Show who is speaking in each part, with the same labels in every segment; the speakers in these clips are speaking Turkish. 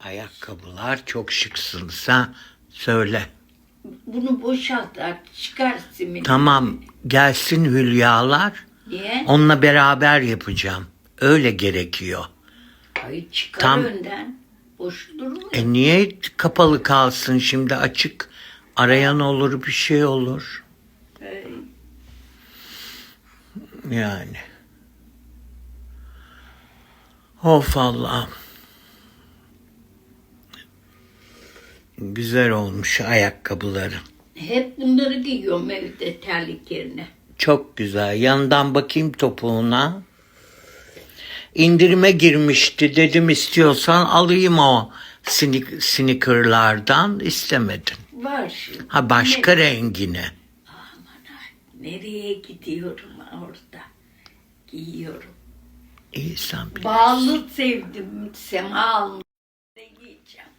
Speaker 1: Ayakkabılar çok şıksınız ha. Söyle.
Speaker 2: Bunu boşalt artık çıkar simini.
Speaker 1: Tamam gelsin Hülyalar.
Speaker 2: Niye?
Speaker 1: Onunla beraber yapacağım. Öyle gerekiyor.
Speaker 2: Ay çıkar
Speaker 1: Tam-
Speaker 2: önden. Boş durmuyor.
Speaker 1: E niye kapalı kalsın şimdi açık? Arayan olur bir şey olur.
Speaker 2: Ay,
Speaker 1: Yani. Of Allah'ım. Güzel olmuş ayakkabıları.
Speaker 2: Hep bunları giyiyorum evde terlik yerine.
Speaker 1: Çok güzel. Yandan bakayım topuğuna. İndirime girmişti. Dedim istiyorsan alayım o sneak, sneakerlardan. İstemedin.
Speaker 2: Var şimdi.
Speaker 1: Ha başka rengine.
Speaker 2: Aman ay, nereye gidiyorum orada? Giyiyorum.
Speaker 1: İyi sen bil.
Speaker 2: Bağlı sevdim. Sema almış.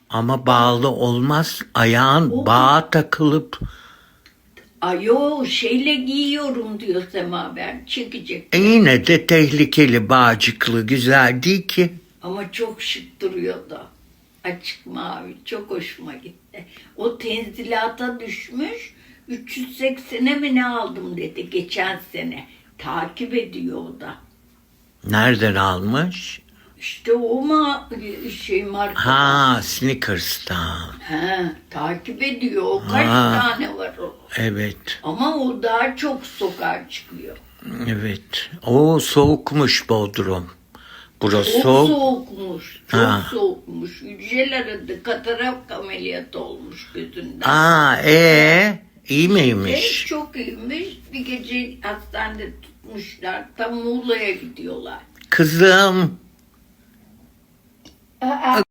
Speaker 1: Ama bağlı olmaz. Ayağın bağa takılıp
Speaker 2: Ayo şeyle giyiyorum diyor Sema ben. Çekecek.
Speaker 1: e yine de tehlikeli bağcıklı güzel değil ki.
Speaker 2: Ama çok şık duruyordu. Açık mavi. Çok hoşuma gitti. O tenzilata düşmüş. 380'e mi ne aldım dedi geçen sene. Takip ediyor o da.
Speaker 1: Nereden almış?
Speaker 2: İşte o ma şey marka.
Speaker 1: Ha Snickers'tan.
Speaker 2: He, takip ediyor. O kaç
Speaker 1: Ha.
Speaker 2: tane var o.
Speaker 1: Evet.
Speaker 2: Ama o daha çok sokağa çıkıyor.
Speaker 1: Evet. O soğukmuş Bodrum. Burası
Speaker 2: Çok
Speaker 1: soğuk.
Speaker 2: soğukmuş. Çok
Speaker 1: Ha.
Speaker 2: soğukmuş. Hücreler aradı. Katarak ameliyatı olmuş gözünden.
Speaker 1: Aa e iyi miymiş?
Speaker 2: çok iyiymiş. Bir gece hastanede tutmuşlar. Tam Muğla'ya gidiyorlar.
Speaker 1: Kızım
Speaker 2: uh, uh